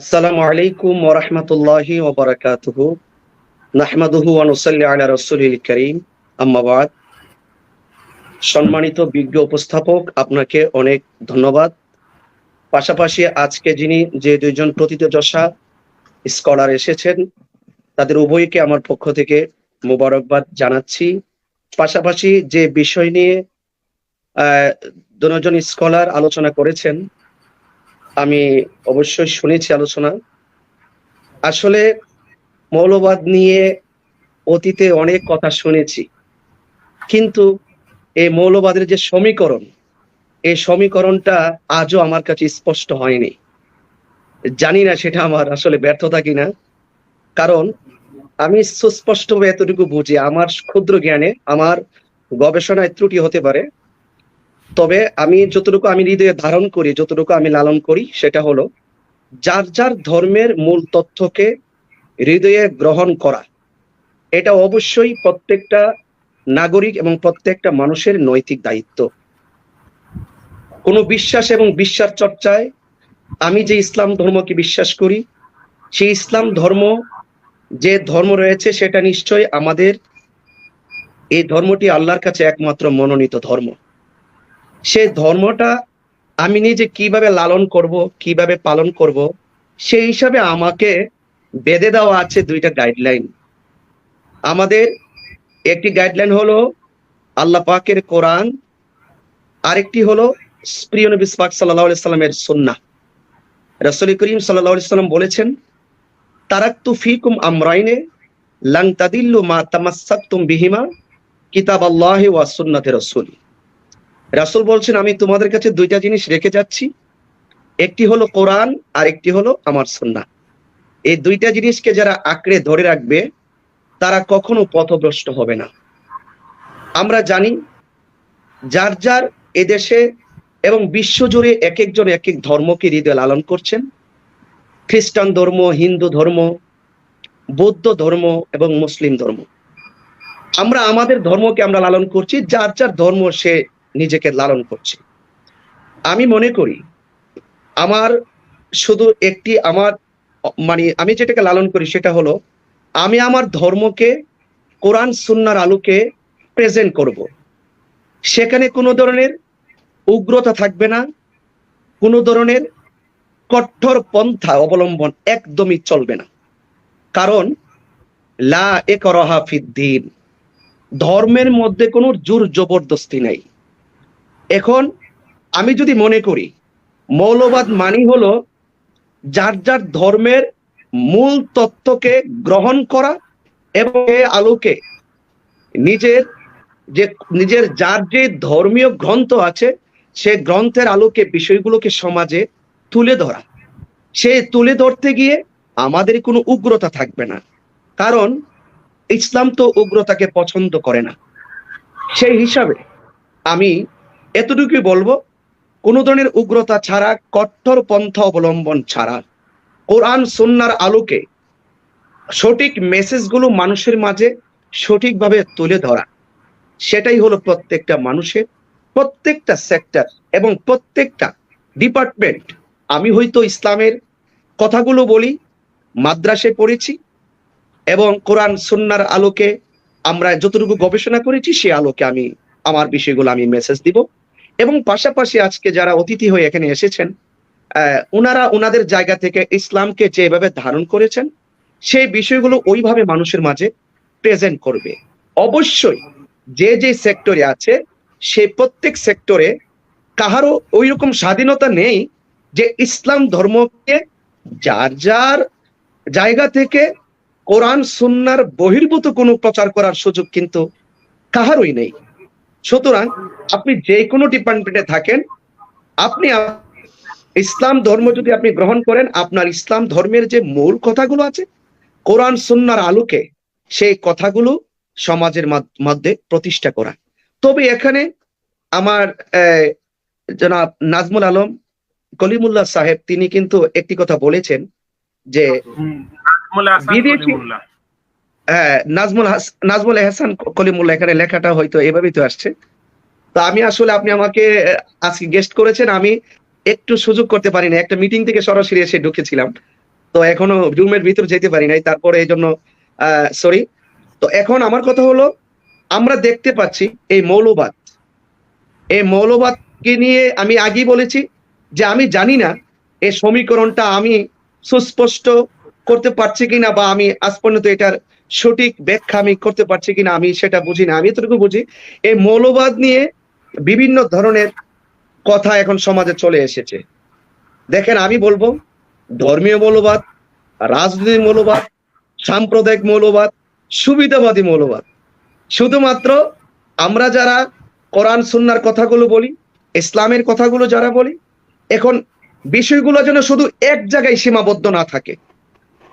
আসসালামু আলাইকুম ওয়া রাহমাতুল্লাহি ওয়া বারাকাতুহু। নাহমাদুহু ওয়া নুসাল্লি আলা রাসূলিল কারীম। আম্মা বাদ। সম্মানিত বিজ্ঞ উপস্থাপক, আপনাকে অনেক ধন্যবাদ। পাশাপাশি আজকে যিনি যে দুইজন প্রথিতযশা স্কলার এসেছেন, তাদের উভয়কে আমার পক্ষ থেকে মোবারকবাদ জানাচ্ছি। পাশাপাশি যে বিষয় নিয়ে দুজন স্কলার আলোচনা করেছেন আমি অবশ্যই শুনেছি আলোচনা। আসলে মৌলবাদ নিয়ে অতীতে অনেক কথা শুনেছি। কিন্তু এই মৌলবাদের যে সমীকরণ, এই সমীকরণটা আজও আমার কাছে স্পষ্ট হয়নি। জানি না সেটা আমার আসলে ব্যর্থতা কিনা। কারণ আমি সুস্পষ্টভাবে এতটুকু বুঝি, আমার ক্ষুদ্র জ্ঞানে আমার গবেষণায় ত্রুটি হতে পারে। তবে আমি যতটুকু আমি হৃদয়ে ধারণ করি, যতটুকু আমি লালন করি, সেটা হলো যার যার ধর্মের মূল তথ্যকে হৃদয়ে গ্রহণ করা, এটা অবশ্যই প্রত্যেকটা নাগরিক এবং প্রত্যেকটা মানুষের নৈতিক দায়িত্ব। কোনো বিশ্বাস এবং বিশ্বাস চর্চায় আমি যে ইসলাম ধর্মকে বিশ্বাস করি, সেই ইসলাম ধর্ম, যে ধর্ম রয়েছে সেটা নিশ্চয় আমাদের, এই ধর্মটি আল্লাহর কাছে একমাত্র মনোনীত ধর্ম। সে ধর্মটা আমি নিজে কীভাবে লালন করব, কীভাবে পালন করব, সেই হিসাবে আমাকে বেঁধে দেওয়া আছে দুইটা গাইডলাইন আমাদের একটি গাইডলাইন হলো আল্লাহ পাকের কোরআন, আরেকটি হলো প্রিয় নবী পাক সাল্লাহ সাল্লামের সন্না রসুল করিম সাল্লাহ সাল্লাম বলেছেন, তারাক্তু ফিকুম আমরাইনে লাং তাদিল্লু মা তামাসাক্তুম বিহিমা কিতাব আল্লাহ ওয়া সুন্নাতে রসুল। রাসুল বলছেন, আমি তোমাদের কাছে দুইটা জিনিস রেখে যাচ্ছি। একটি হলো কোরআন, আর একটি হলো আমার সন্না এই দুইটা জিনিসকে যারা আঁকড়ে ধরে রাখবে, তারা কখনো পথভ্রষ্ট হবে না। আমরা জানি, যার যার এদেশে এবং বিশ্বজুড়ে এক একজন এক এক ধর্মকে হৃদয় লালন করছেন। খ্রিস্টান ধর্ম, হিন্দু ধর্ম, বৌদ্ধ ধর্ম এবং মুসলিম ধর্ম। আমরা আমাদের ধর্মকে আমরা লালন করছি, যার যার ধর্ম সে নিজেকে লালন করছি। আমি মনে করি, আমার শুধু একটি আমার মানে আমি যেটাকে লালন করি সেটা হলো, আমি আমার ধর্মকে, কোরআন, সুন্নার আলোকে প্রেজেন্ট করব। সেখানে কোনো ধরনের উগ্রতা থাকবে না, কোনো ধরনের কঠোর পন্থা অবলম্বন একদমই চলবে না। কারণ, লা এ করহা ফিদ্দিন ধর্মের মধ্যে কোনো জোর জবরদস্তি নেই। এখন আমি যদি মনে করি, মৌলবাদ মানি হলো যার যার ধর্মের মূল তত্ত্বকে গ্রহণ করা এবং এ আলোকে নিজের যে, নিজের যার যে ধর্মীয় গ্রন্থ আছে, সে গ্রন্থের আলোকে বিষয়গুলোকে সমাজে তুলে ধরা। সে তুলে ধরতে গিয়ে আমাদের কোনো উগ্রতা থাকবে না। কারণ ইসলাম তো উগ্রতাকে পছন্দ করে না। সেই হিসাবে আমি এতটুকুই বলব, কোনো ধরনের উগ্রতা ছাড়া, কঠোর পন্থা অবলম্বন ছাড়া, কোরআন সন্ন্যার আলোকে সঠিক মেসেজগুলো মানুষের মাঝে সঠিকভাবে তুলে ধরা, সেটাই হলো প্রত্যেকটা মানুষের, প্রত্যেকটা সেক্টর এবং প্রত্যেকটা ডিপার্টমেন্ট আমি হয়তো ইসলামের কথাগুলো বলি মাদ্রাসে পড়েছি এবং কোরআন সন্ন্যার আলোকে আমরা যতটুকু গবেষণা করেছি, সে আলোকে আমি, আমার বিষয়গুলো আমি মেসেজ দিব। এবং পাশাপাশি আজকে যারা অতিথি হয়ে এখানে এসেছেন ওনারা ওনাদের জায়গা থেকে ইসলামকে যেভাবে ধারণ করেছেন, সেই বিষয়গুলো ওইভাবে মানুষের মাঝে প্রেজেন্ট করবে। অবশ্যই যে যে সেক্টরে আছে, সে প্রত্যেক সেক্টরে কাহারও ওই রকম স্বাধীনতা নেই যে ইসলাম ধর্মকে যার যার জায়গা থেকে কোরআন, সুন্নার বহির্ভূত কোনো প্রচার করার সুযোগ কিন্তু কাহারই নেই। সুতরাং আপনি যে কোনো ডিপার্টমেন্টে থাকেন আপনি ইসলাম ধর্ম যদি আপনি গ্রহণ করেন আপনার ইসলাম ধর্মের যে মূল কথাগুলো আছে কোরআন সুন্নার আলোকে সেই কথাগুলো সমাজের মধ্যে প্রতিষ্ঠা করা। তবে এখানে আমার জনাব নাজমুল আলম কলিমুল্লাহ সাহেব তিনি কিন্তু একটি কথা বলেছেন যে বিদেশি নাজমুল নাজমুল হাসান কলিমুল্লাহ এখানে লেখাটা হয়তো এভাবেই তো আসছে। তো আমি আসলে আপনি আমাকে আজকে গেস্ট করেছেন, আমি একটু সুযোগ করতে পারি না একটা মিটিং থেকে সরাসরি এসে ঢুকেছিলাম। তো এখনও রুমের ভিতর যেতে পারি নাই, তারপরে এই জন্য সরি তো এখন আমার কথা হলো, আমরা দেখতে পাচ্ছি এই মৌলবাদ। এই মৌলবাদকে নিয়ে আমি আগেই বলেছি যে আমি জানি না এই সমীকরণটা আমি সুস্পষ্ট করতে পারছি কিনা বা আমি আজ পর্যন্ত এটার সঠিক ব্যাখ্যা আমি করতে পারছি কিনা আমি সেটা বুঝি না, আমি এতটুকু বুঝি। এই মৌলবাদ নিয়ে বিভিন্ন ধরনের কথা এখন সমাজে চলে এসেছে। দেখেন, আমি বলব, ধর্মীয় মৌলবাদ, রাজনৈতিক মৌলবাদ, সাম্প্রদায়িক মৌলবাদ, সুবিধাবাদী মৌলবাদ। শুধুমাত্র আমরা যারা কোরআন, সুন্নার কথাগুলো বলি, ইসলামের কথাগুলো যারা বলি, এখন বিষয়গুলো যেন শুধু এক জায়গায় সীমাবদ্ধ না থাকে।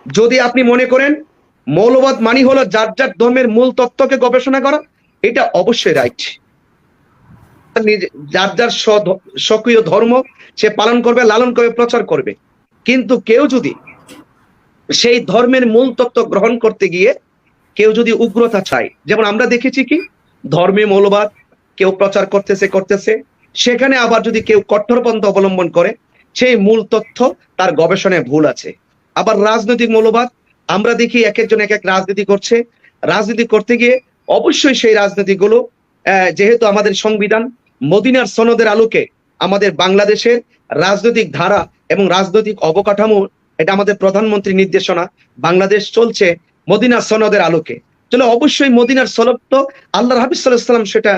যদি আপনি মনে করেন মৌলবাদ মানি হলো যার যার ধর্মের মূল তত্ত্বকে গবেষণা করা, এটা অবশ্যই রাইট যার যার সক্রিয় ধর্ম, সে পালন করবে, লালন করবে, প্রচার করবে। কিন্তু কেউ যদি সেই ধর্মের মূল তত্ত্ব গ্রহণ করতে গিয়ে কেউ যদি উগ্রতা চায়, যেমন আমরা দেখেছি কি, ধর্মে মৌলবাদ, কেউ প্রচার করতেছে করতেছে, সেখানে আবার যদি কেউ কট্টরপন্থা অবলম্বন করে, সেই মূল তথ্য তার গবেষণায় ভুল আছে। আবার রাজনৈতিক মৌলবাদ আমরা দেখি এক একজন এক এক রাজনীতি করছে। রাজনীতি করতে গিয়ে অবশ্যই সেই রাজনীতিগুলো যেহেতু আমাদের সংবিধান মদিনার সনদের আলোকে আমাদের বাংলাদেশের রাজনৈতিক ধারা এবং রাজনৈতিক অবকাঠামো, এটা আমাদের প্রধানমন্ত্রী নির্দেশনা, বাংলাদেশ চলছে মদিনার সনদের আলোকে। তাহলে অবশ্যই মদিনার সনদ তো আল্লাহ হাবিজ সাল্লাম সেটা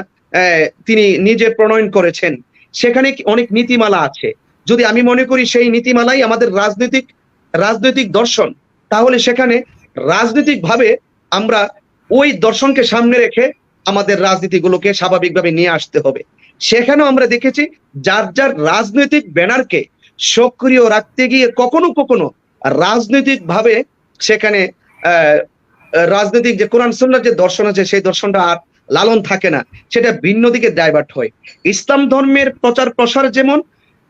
তিনি নিজে প্রণয়ন করেছেন। সেখানে অনেক নীতিমালা আছে। যদি আমি মনে করি সেই নীতিমালাই আমাদের রাজনৈতিক রাজনৈতিক দর্শন তাহলে সেখানে রাজনৈতিক ভাবে আমরা ওই দর্শনকে সামনে রেখে আমাদের রাজনীতিগুলোকে স্বাভাবিকভাবে নিয়ে আসতে হবে। সেখানেও আমরা দেখেছি যার যার রাজনৈতিক ব্যানারকে সক্রিয় রাখতে গিয়ে কখনো কখনো রাজনৈতিক ভাবে সেখানে রাজনৈতিক যে কোরআন সুন্নার যে দর্শন আছে সেই দর্শনটা আর লালন থাকে না। সেটা ভিন্ন দিকে ডাইভার্ট হয়। ইসলাম ধর্মের প্রচার প্রসার যেমন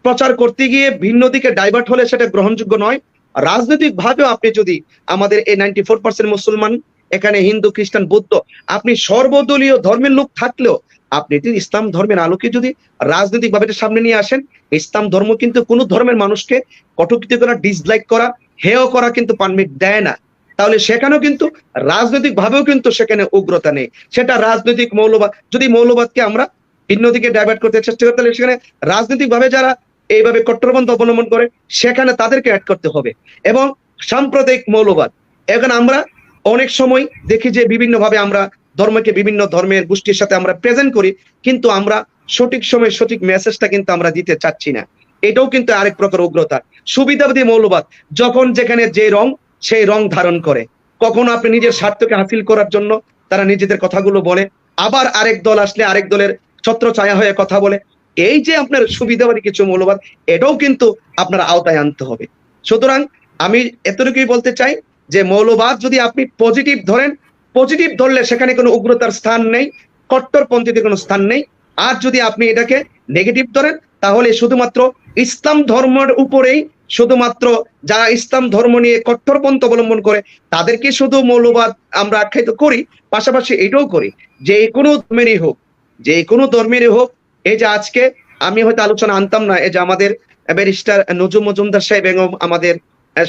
প্রচার করতে গিয়ে ভিন্ন দিকে ডাইভার্ট হলে সেটা গ্রহণযোগ্য নয়। রাজনৈতিক ভাবেও আপনি যদি আমাদের এই নাইনটি ফোর মুসলমান, এখানে হিন্দু, খ্রিস্টান, বৌদ্ধ, আপনি সর্বদলীয় ধর্মের লোক থাকলেও আপনি ইসলাম ধর্মের আলোকে যদি রাজনৈতিক ভাবে সামনে নিয়ে আসেন, ইসলাম ধর্ম কিন্তু কোনো ধর্মের মানুষকে কটুক্তি করা ডিসলাইক করা, হেয় করা কিন্তু পারমিট দেয় না। তাহলে সেখানেও কিন্তু রাজনৈতিক ভাবেও কিন্তু সেখানে উগ্রতা নেই। সেটা রাজনৈতিক মৌলবাদ, যদি মৌলবাদকে আমরা ভিন্ন দিকে ডাইভার্ট করতে চেষ্টা করি, তাহলে সেখানে রাজনৈতিক ভাবে যারা এইভাবে কট্টরপন্থা অবলম্বন করে, সেখানে তাদেরকে অ্যাড করতে হবে। এবং সাম্প্রদায়িক মৌলবাদ। এখন আমরা অনেক সময় দেখি যে বিভিন্ন ভাবে আমরা ধর্মকে বিভিন্ন ধর্মের গোষ্ঠীর সাথে আমরা প্রেজেন্ট করি, কিন্তু আমরা সঠিক সময় সঠিক মেসেজটা কিন্তু আমরা দিতে চাচ্ছি না। এটাও কিন্তু আরেক প্রকার উগ্রতা। সুবিধাবাদী মৌলবাদ, যখন যেখানে যে রং, সেই রং ধারণ করে। কখনো আপনি নিজের স্বার্থকে হাসিল করার জন্য তারা নিজেদের কথাগুলো বলে, আবার আরেক দল আসলে আরেক দলের ছত্র ছায়া হয়ে কথা বলে এই যে আপনার সুবিধাবাদী কিছু মৌলবাদ এটাও কিন্তু আপনার আওতায় আনতে হবে। সুতরাং আমি এতটুকুই বলতে চাই যে মৌলবাদ যদি আপনি পজিটিভ ধরেন পজিটিভ ধরলে সেখানে কোনো উগ্রতার স্থান নেই, কট্টরপন্থীদের কোনো স্থান নেই। আর যদি আপনি এটাকে নেগেটিভ ধরেন, তাহলে শুধুমাত্র ইসলাম ধর্মের উপরেই শুধুমাত্র যারা ইসলাম ধর্ম নিয়ে কট্টরপন্থ অবলম্বন করে, তাদেরকে শুধু মৌলবাদ আমরা আখ্যায়িত করি, পাশাপাশি এটাও করি যে কোনো ধর্মেরই হোক, যে কোনো ধর্মেরই হোক এই যে আজকে আমি হয়তো আলোচনা আনতাম না, এই যে আমাদের ব্যারিস্টার নজরুল মজুমদার সাহেব এবং আমাদের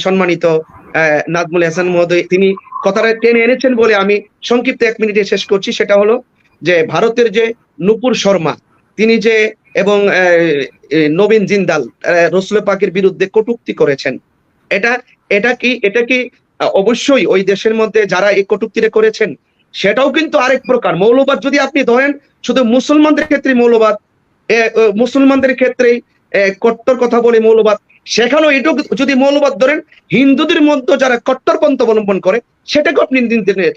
সম্মানিত নাজমুল হাসান মহোদয়, তিনি কথাটা টেনে এনেছেন বলে আমি সংক্ষিপ্ত এক মিনিটে শেষ করছি। সেটা হলো যে ভারতের যে নুপুর শর্মা, তিনি যে এবং নবীন জিন্দাল রসুল পাকের বিরুদ্ধে কটুক্তি করেছেন, এটা এটা কি এটা কি অবশ্যই ওই দেশের মধ্যে যারা এই কটূক্তিটা করেছেন, সেটাও কিন্তু আরেক প্রকার। মৌলবাদ যদি আপনি ধরেন, শুধু মুসলমানদের ক্ষেত্রে মৌলবাদ মুসলমানদের ক্ষেত্রে কট্টর কথা বলে, মৌলবাদ। সেখানেও এটুক যদি মৌলবাদ ধরেন, হিন্দুদের মধ্যে যারা কট্টরপন্থ অবলম্বন করে সেটাকে আপনি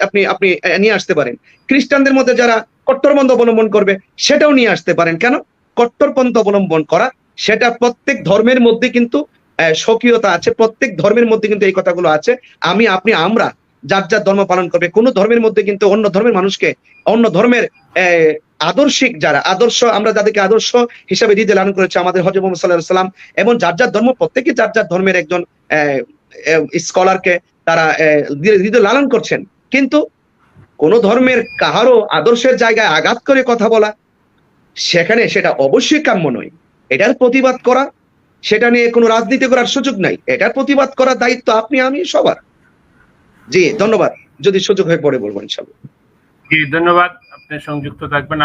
আপনি আপনি নিয়ে আসতে পারেন। খ্রিস্টানদের মধ্যে যারা কট্টরপন্থ অবলম্বন করবে, সেটাও নিয়ে আসতে পারেন। কেন? কট্টরপন্থ অবলম্বন করা, সেটা প্রত্যেক ধর্মের মধ্যে কিন্তু স্বকীয়তা আছে, প্রত্যেক ধর্মের মধ্যে কিন্তু এই কথাগুলো আছে। আমি, আপনি, আমরা, যার যার ধর্ম পালন করবে, কোন ধর্মের মধ্যে কিন্তু অন্য ধর্মের মানুষকে, অন্য ধর্মের আদর্শিক যারা, আদর্শ, আমরা যাদেরকে আদর্শ হিসাবে দিতে লালন করেছে, আমাদের হজরত মোহাম্মদ সাল্লাহ সাল্লাম এবং যার যার ধর্ম, প্রত্যেকে যার যার ধর্মের একজন স্কলারকে তারা হৃদয় লালন করছেন। কিন্তু কোন ধর্মের কাহারও আদর্শের জায়গায় আঘাত করে কথা বলা, সেখানে সেটা অবশ্যই কাম্য নয়। এটার প্রতিবাদ করা, সেটা নিয়ে কোনো রাজনীতি করার সুযোগ নাই। এটার প্রতিবাদ করার দায়িত্ব আপনি, আমি, সবার। জি, ধন্যবাদ। যদি সুযোগ হয়ে পড়ে বলব ইনশাল্লাহ জি, ধন্যবাদ। আপনি সংযুক্ত থাকবেন।